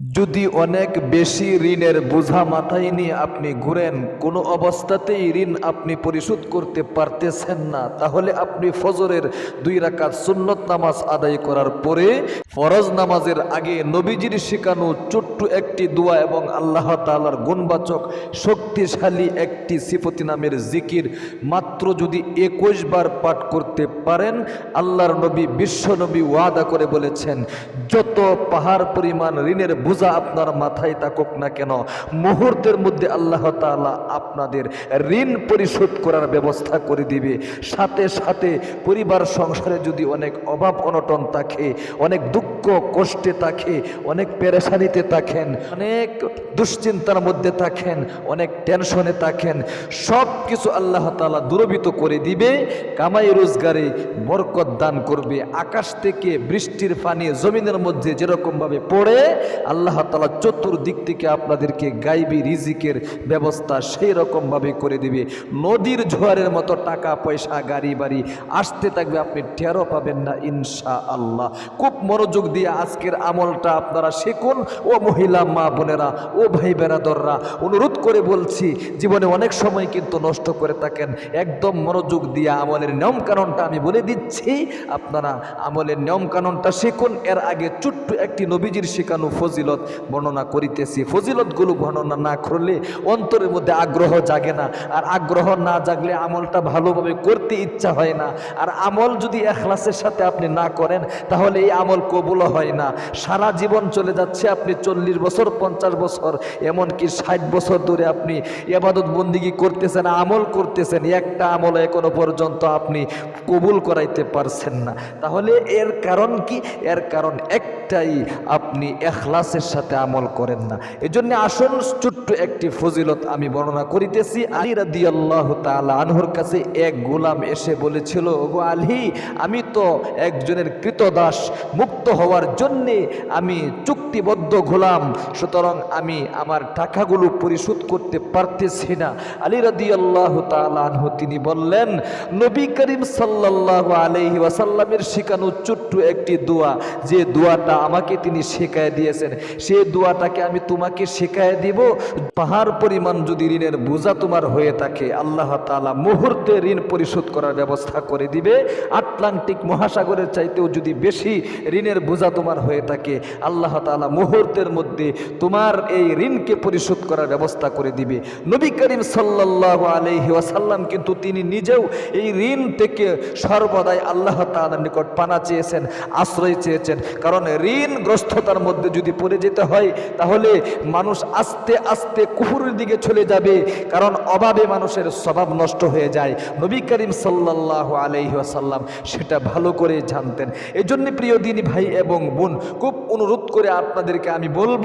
যদি অনেক বেশি ঋণের বোঝা মাথায় নিয়ে আপনি ঘুরেন, কোনো অবস্থাতেই ঋণ আপনি পরিশোধ করতে পারতেছেন না। তাহলে আপনি ফজরের দুই রাকাত সুন্নত নামাজ আদায় করার পরে ফরজ নামাজের আগে নবীজির শেখানো ছোট্ট একটি দোয়া এবং আল্লাহ তালার গুণবাচক, শক্তিশালী একটি সিফতি নামের জিকির মাত্র যদি একুশ বার পাঠ করতে পারেন, আল্লাহর নবী বিশ্ব নবী ওয়াদা করে বলেছেন, যত পাহাড় পরিমাণ ঋণের বোঝা আপনার মাথায় থাকুক না কেন, মুহূর্তের মধ্যে আল্লাহ তাআলা আপনাদের ঋণ পরিশোধ করার ব্যবস্থা করে দিবে। সাথে সাথে পরিবার সংসারে যদি অনেক অভাব অনটন থাকে, অনেক দুঃখ কষ্টে থাকে, অনেক পেরেশানিতে থাকেন, অনেক দুশ্চিন্তার মধ্যে থাকেন, অনেক টেনশনে থাকেন সব কিছু আল্লাহ তালা দূরবিত করে দিবে, কামাই রোজগারে বরকত দান করবে। আকাশ থেকে বৃষ্টির পানি জমিনের মধ্যে যেরকমভাবে পড়ে, আল্লাহ তালা চতুর্দিক থেকে আপনাদেরকে গাইবি রিজিকের ব্যবস্থা সেই রকমভাবে করে দিবে। নদীর জোয়ারের মতো টাকা, পয়সা, গাড়ি, বাড়ি আসতে থাকবে, আপনি টেরও পাবেন না ইনশা আল্লাহ খুব মনোযোগ দিয়ে আজকের আমলটা আপনারা শিখুন। ও মহিলা, মা বোনেরা, ও ভাই বেরাদররা, অনুরোধ করে বলছি, জীবনে অনেক সময় কিন্তু নষ্ট করে থাকেন। একদম মনোযোগ দিয়ে আমলের নিয়ম কানুনটা আমি বলে দিচ্ছি। আপনারা আমলের নিয়ম কানুনটা শিখুন। এর আগে ছোট্ট একটি নবীজির শেখানো ফজিলত বর্ণনা করিতেছি। ফজিলতগুলো বর্ণনা না করলে অন্তরের মধ্যে আগ্রহ জাগে না। আর আগ্রহ না জাগলে আমলটা ভালোভাবে করতে ইচ্ছা হয় না। আর আমল যদি এখলাসের সাথে আপনি না করেন, তাহলে এই আমল কবুল হয় না। সারা জীবন চলে যাচ্ছে আপনি চল্লিশ বছর, পঞ্চাশ বছর, এমনকি ষাট বছর ধরে আপনি এবাদত বন্দিগি করতেছেন, আমল করতেছেন, একটা আমল এখনও পর্যন্ত আপনি কবুল করাইতে পারছেন না। তাহলে এর কারণ কি? এর কারণ একটাই, আপনি এখলাসের সাথে আমল করেন না। এজন্য আসল ছোট্ট একটি ফজিলত আমি বর্ণনা করিতেছি। আলী রাদি আল্লাহ আনহর কাছে এক গোলাম এসে বলেছিল গো আলী, আমি তো একজনের কৃতদাস, মুক্ত হওয়ার জন্যে আমি চুক্তিবদ্ধ গোলাম, সুতরাং আমি আমার টাকাগুলো পরিশোধ করতে পারতেছি না। আলী রাদি আল্লাহ আনহু তিনি বললেন, নবী করিম সাল্লাহ আলহি ওয়াসাল্লামের শেখানো ছোট্ট একটি দোয়া, যে দোয়াটা আমাকে তিনি শেখায় দিয়েছেন সে দোয়াটাকে আমি তোমাকে শেখায় দিব। পাহাড় পরিমাণ যদি ঋণের বোঝা তোমার হয়ে থাকে, আল্লাহ তালা মুহূর্তে ঋণ পরিশোধ করার ব্যবস্থা করে দিবে। আটলান্টিক মহাসাগরের চাইতেও যদি বেশি ঋণের বোঝা তোমার হয়ে থাকে, আল্লাহ তালা মুহূর্তের মধ্যে তোমার এই ঋণকে পরিশোধ করার ব্যবস্থা করে দিবে। নবী করিম সাল্লাহ আলহি ওয়াসাল্লাম কিন্তু তিনি নিজেও এই ঋণ থেকে সর্বদাই আল্লাহ তালার নিকট পানা চেয়েছেন, আশ্রয় চেয়েছেন। কারণ ঋণগ্রস্ততার মধ্যে যদি পড়ে যেতে হয়, তাহলে মানুষ আস্তে আস্তে কুহুরের দিকে চলে যাবে, কারণ অভাবে মানুষের স্বভাব নষ্ট হয়ে যায়। নবী করিম সাল্লাহ আলহিহাসাল্লাম সেটা ভালো করে জানতেন। এই জন্য প্রিয় দিনী ভাই এবং বোন, খুব অনুরোধ করে আপনাদেরকে আমি বলব,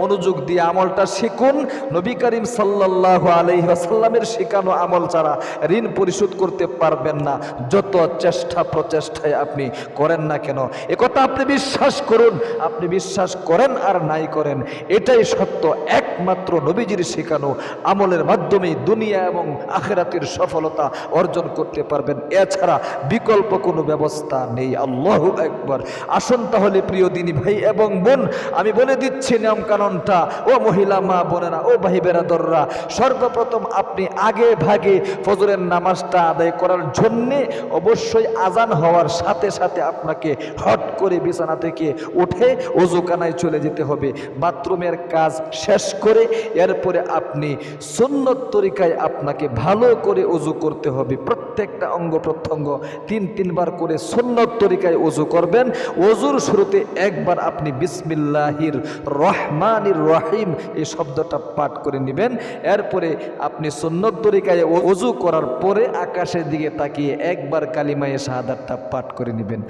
মনোযোগ দিয়ে আমলটা শিখুন। নবী করিম সাল্লাহ আলহিহাসাল্লামের শেখানো আমল ছাড়া ঋণ পরিশোধ করতে পারবেন না। যত চেষ্টা প্রচেষ্টায় আপনি করেন না কেন, একথা আপনি বিশ্বাস করুন। আপনি বিশ্বাস করেন আর নাই করেন। এটাই সত্য। একমাত্র নবীজির শেখানো আমলের মাধ্যমে দুনিয়া এবং আখেরাতের সফলতা অর্জন করতে পারবেন। এছাড়া বিকল্প কোনো ব্যবস্থা নেই। আল্লাহ একবার আসুন তাহলে প্রিয় দিনী ভাই এবং বোন, আমি বলে দিচ্ছি নিয়ম কানুনটা ও মহিলা, মা, বোনেরা, ও ভাই বেরাদররা সর্বপ্রথম আপনি আগে ভাগে ফজরের নামাজটা আদায় করার জন্যে অবশ্যই আজান হওয়ার সাথে সাথে আপনাকে হট করে বিছানা থেকে উঠে অজুকানায় চলে যেতে হবে। বাথরুমের কাজ শেষ করে এরপরে আপনি সুন্নত তরিকায় আপনাকে ভালো করে অজু করতে হবে। প্রত্যেকটা অঙ্গ প্রত্যঙ্গ তিন, তিনবার করে সুন্নত তরিকায় অজু করবেন। অজুর শুরুতে একবার আপনি বিসমিল্লাহির রহমানির রহিম এই শব্দটা পাঠ করে নেবেন। এরপরে আপনি সুন্নত তরিকায় অজু করার পরে আকাশের দিকে তাকিয়ে একবার কালিমায়ে শাহাদাতটা পাঠ করে নেবেন।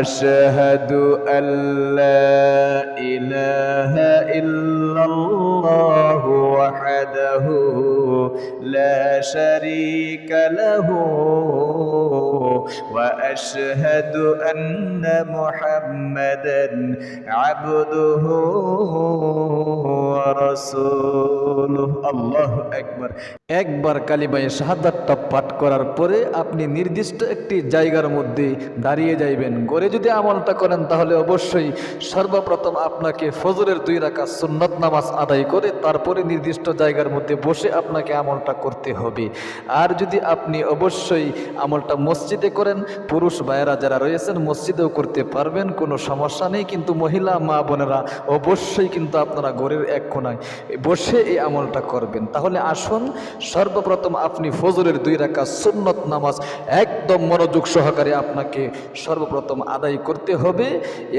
আশহাদু আল্লা ওয়াহদাহু লা শারীকা লাহু ওয়া আশহাদু আন্না মুহাম্মাদান আবদুহু ওয়া রাসূলুহু হলো আল্লাহ একবার একবার কালিমায়ে শাহাদাতটা পাঠ করার পরে আপনি নির্দিষ্ট একটি জায়গার মধ্যে দাঁড়িয়ে যাইবেন। গড়ে যদি আমলটা করেন তাহলে অবশ্যই সর্বপ্রথম আপনাকে ফজরের দুই রাখা সুন্নত নামাজ আদায় করে তারপরে নির্দিষ্ট জায়গার মধ্যে বসে আপনাকে আমলটা করতে হবে। আর যদি আপনি অবশ্যই আমলটা মসজিদে করেন, পুরুষ ভাইয়েরা যারা রয়েছেন মসজিদেও করতে পারবেন, কোনো সমস্যা নেই। কিন্তু মহিলা, মা বোনেরা অবশ্যই কিন্তু আপনারা ঘরের এক কোনায় বসে এই আমলটা করবেন। তাহলে আসুন, সর্বপ্রথম আপনি ফজরের দুই রাখা সুন্নত নামাজ একদম মনোযোগ সহকারে আপনাকে সর্বপ্রথম আদায় করতে হবে।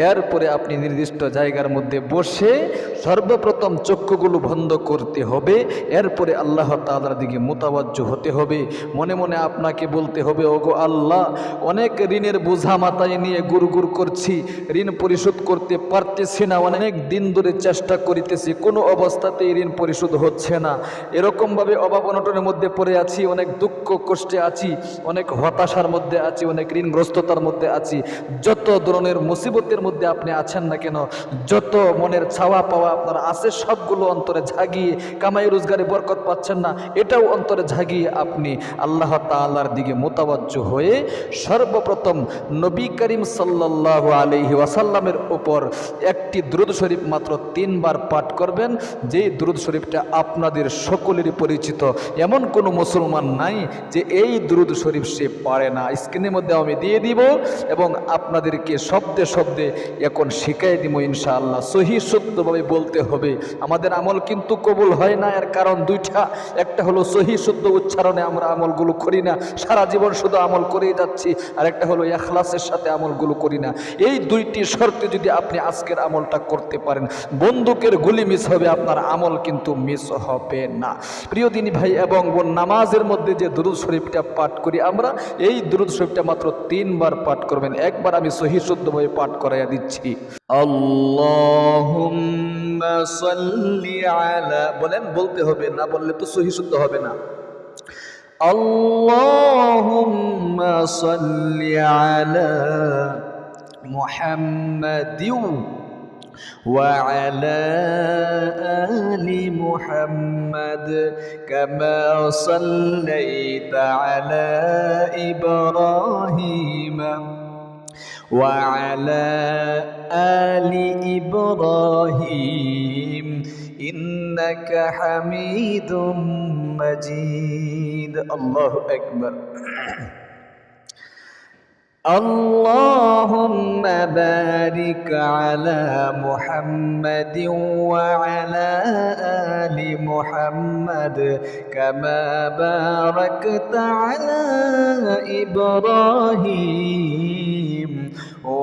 এরপরে আপনি নির্দিষ্ট জায়গার মধ্যে বসে সর্বপ্রথম চক্ষুগুলো বন্ধ করতে হবে। এরপরে আল্লাহ তাআলার দিকে মোতাবাজ্য হতে হবে। মনে মনে আপনাকে বলতে হবে, ওগো আল্লাহ, অনেক ঋণের বোঝা মাথায় নিয়ে গুড় করছি। ঋণ পরিশোধ করতে পারতেছি না, অনেক দিন ধরে চেষ্টা করিতেছি। কোনো অবস্থাতেই ঋণ পরিশোধ হচ্ছে না। এরকমভাবে অভাব অনটনের মধ্যে পড়ে আছি, অনেক দুঃখ কষ্টে আছি, অনেক হতাশার মধ্যে আছি, অনেক ঋণগ্রস্ততার মধ্যে আছি। যত ধরনের মুসিবতের মধ্যে আপনি আছেন না কেন, যত মনের ছাওয়া পাওয়া আপনার আছে সবগুলো অন্তরে ঝাগিয়ে কামাই রোজগারে বরকত পাচ্ছেন না, এটাও অন্তরে ঝাগিয়ে আপনি আল্লাহ তাআলার দিকে মোতাবাজ্য হয়ে সর্বপ্রথম নবী করিম সাল্লাহ আলহি ওয়াসাল্লামের উপর একটি দ্রুত শরীফ মাত্র তিনবার পাঠ করবেন। যেই দ্রুত শরীফটা আপনাদের সকলেরই পরিচিত। এমন কোনো মুসলমান নাই যে এই দ্রুত শরীফ সে পারে না। স্ক্রিনের মধ্যে আমি দিয়ে দিব এবং আপনাদেরকে শব্দে শব্দে এখন শিখাই দিব ইনশাআল্লাহ। সহি সত্যভাবে বলতে হবে। আমাদের আমল কিন্তু কবুল হয় না, এর কারণ দুইটা। একটা হলো সহি শুদ্ধ উচ্চারণে আমরা আমলগুলো করি না, সারা জীবন শুধু আমল করেই যাচ্ছি। আর একটা হলো এখলাসের সাথে আমলগুলো করি না। এই দুইটি শর্তে যদি আপনি আজকের আমলটা করতে পারেন, বন্দুকের গুলি মিস হবে, আপনার আমল কিন্তু মিস হবে না। প্রিয় দিনী ভাই এবং বোন, নামাজের মধ্যে যে দুরুদ শরীফটা পাঠ করি আমরা, এই দুরুদ শরীফটা মাত্র তিনবার পাঠ করবেন। একবার আমি সহি শুদ্ধভাবে পাঠ করাইয়া দিচ্ছি। আল্লাহুম্মা সাল্লি আলা বলেন বলতে হবে না বললে তো সহি শুদ্ধ হবে না اللهم صل على محمد وعلى آل محمد كما صليت على إبراهيم وعلى آل إبراهيم إنك حميد مجيد. الله أكبر. اللهم بارك على محمد وعلى آل محمد كما باركت على إبراهيم.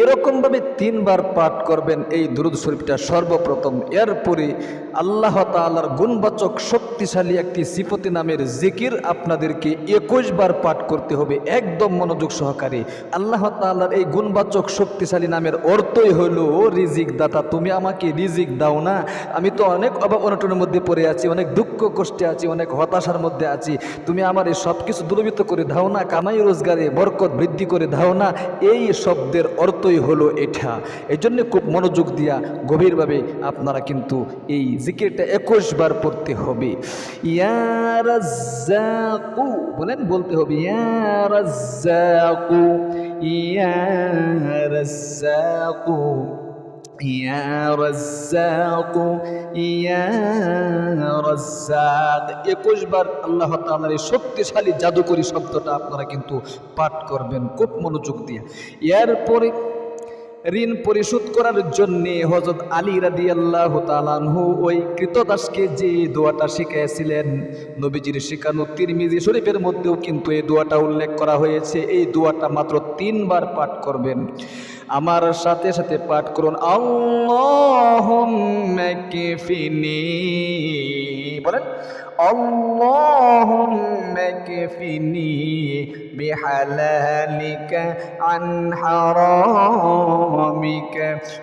এরকম ভাবে তিনবার পাঠ করবেন এই দুরুদ শরীফটা সর্বপ্রথম। এরপরে আল্লাহ তাআলার গুণবাচক, শক্তিশালী একটি সিফতি নামের জিকির আপনাদেরকে একুশ বার পাঠ করতে হবে একদম মনোযোগ সহকারে। আল্লাহ তাআলার এই গুণবাচক, শক্তিশালী নামের অর্থই হইল রিজিক দাতা তুমি আমাকে রিজিক দাও না। আমি তো অনেক অভাব অনটনের মধ্যে পড়ে আছি, অনেক দুঃখ কষ্টে আছি, অনেক হতাশার মধ্যে আছি। তুমি আমার এই সব কিছু দূরবিত করে দাও না, কামাই রোজগারে বরকত বৃদ্ধি করে দাও না। এই শব্দের অর্থই হলো এটা। এই জন্য খুব মনোযোগ দিয়া গভীরভাবে আপনারা কিন্তু এই জিকিরটা একুশ বার পড়তে হবে। ইয়ারাজ্জাকু বলেন, বলতে হবে। ইয়ারাজ্জাকু ইয়ারাজ্জাকু ইয়া রাজ্জাক ইয়া রাজ্জাক। একুশ বার আল্লাহ তাআলার এই শক্তিশালী জাদুকরী শব্দটা আপনারা কিন্তু পাঠ করবেন, খুব মনোযোগ দিয়ে। এরপরে ঋণ পরিশোধ করার জন্য হজরত আলী রাদি আল্লাহ তালানহু ওই কৃতদাসকে যে দোয়াটা শিখিয়েছিলেন, নবীজির শিখানো তিরমিজি শরীফের মধ্যেও কিন্তু এই দোয়াটা উল্লেখ করা হয়েছে। এই দোয়াটা মাত্র তিনবার পাঠ করবেন। আমার সাথে সাথে পাঠ করুন। বলেন, আল্লাহুম্মা কিফিনি বিহালালিকা আন হারামিকা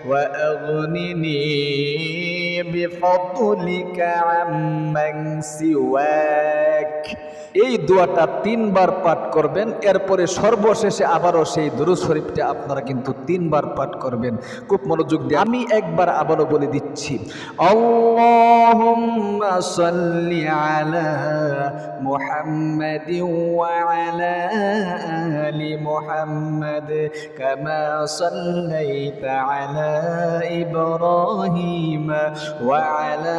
وأغنني بفضلك عمن سواك. এই দোয়াটা তিনবার পাঠ করবেন, এরপরে সর্বশেষে আবারও সেই দুরু শরীফটা আপনারা কিন্তু তিনবার পাঠ করবেন। খুব মনোযোগ দিয়ে আমি একবার আবারও বলে দিচ্ছি মুহাম্মাদিন ওয়া আলা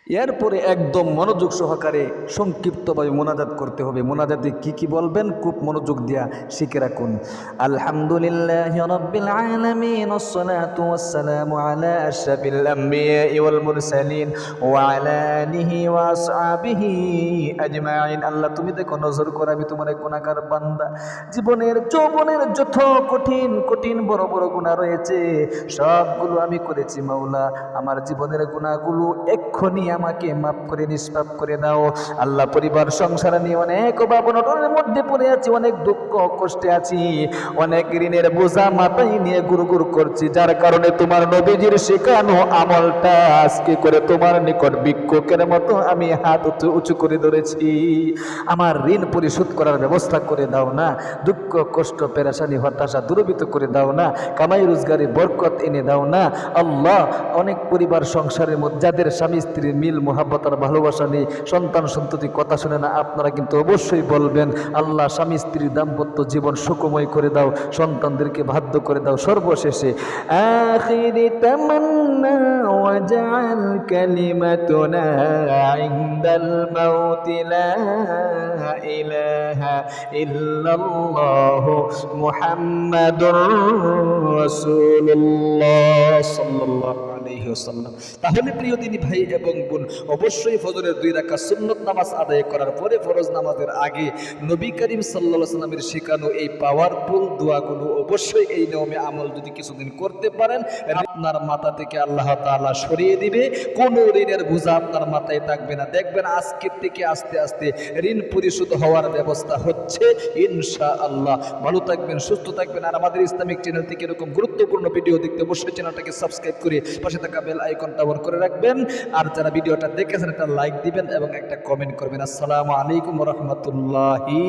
বারাকতা আলা ইব্রাহিম ওয়া আলা আলি ইব্রাহিম ইন্নাকা হামিদুম মাজিদ এরপরে একদম মনোযোগ সহকারে সংক্ষিপ্তভাবে মোনাজাত করতে হবে মোনাজাতে কি কি বলবেন খুব মনোযোগ দিয়া শিখে রাখুন আলহামদুলিল্লাহ রব্বিল আলামিন والصلاه والسلام على اشرف الانبياء والمرسلين وعلى اله واصحابه اجمعين আল্লাহ তুমি দেখো নজর করে আমি তোমার এক গুনাহগার বান্দা জীবনের যৌবনের যত কঠিন কঠিন বড় বড় গুনাহ রয়েছে সবগুলো আমি করেছি মাওলা আমার জীবনের গুনাহগুলো এক্ষুনি আমাকে মাফ করে, নিষ্পাপ করে দাও। আল্লাহ পরিবার, সংসার নিয়ে অনেক অভাবনটনের মধ্যে পড়ে আছি, অনেক দুঃখ, কষ্টে আছি। অনেক ঋণের বোঝা মাথায় নিয়ে গুরু গুরু করছি, যার কারণে তোমার নবীজির শেখানো আমলটা আজকে করে তোমার নিকট ভিক্ষুকের মতো আমি হাত উঁচু উঁচু করে ধরেছি। আমার ঋণ পরিশোধ করার ব্যবস্থা করে দাও না, দুঃখ, কষ্ট, পেরাশানি, হতাশা দূরবিত করে দাও না, কামাই, রোজগারে বরকত এনে দাও না। আল্লাহ অনেক পরিবার, সংসারের মধ্যে, যাদের স্বামী স্ত্রীর মিল, মোহাব্বত আর ভালোবাসা নেই সন্তান সন্ততি কথা শুনে না, আপনারা কিন্তু অবশ্যই বলবেন, আল্লাহ স্বামী স্ত্রীর দাম্পত্য জীবন সুখময় করে দাও, সন্তানদেরকে বাধ্য করে দাও সর্বশেষে। আখিরি তামান্না ওয়াজআল ইলাহা ইল্লাল্লাহ আলাইহি ওয়াসাল্লাম। তাহলে প্রিয় দিনী ভাই এবং বোন, অবশ্যই ফজরের দুই রাকাত সুন্নত নামাজ আদায় করার পরে ফরজ নামাজের আগে নবী করিম আলাইহি সাল্লামের শেখানো এই পাওয়ারফুল দোয়াগুলো অবশ্যই এই নিয়মে আমল যদি কিছুদিন করতে পারেন, আপনার মাথা থেকে আল্লাহ তাআলা সরিয়ে দিবে। কোন ঋণের বোঝা আপনার মাথায় থাকবে না। দেখবেন আজকের থেকে আস্তে আস্তে ঋণ পরিশোধ হওয়ার ব্যবস্থা হচ্ছে। ইনশাআল্লাহ। ভালো থাকবেন, সুস্থ থাকবেন। আর আমাদের ইসলামিক চ্যানেল থেকে এরকম গুরুত্বপূর্ণ ভিডিও দেখতে অবশ্যই চ্যানেলটাকে সাবস্ক্রাইব করে পাশে থাকা বেল আইকনটা অন করে রাখবেন। আর যারা ভিডিওটা দেখেছেন, একটা লাইক দিবেন এবং একটা কমেন্ট করবেন। আসসালামু আলাইকুম রহমতুল্লাহি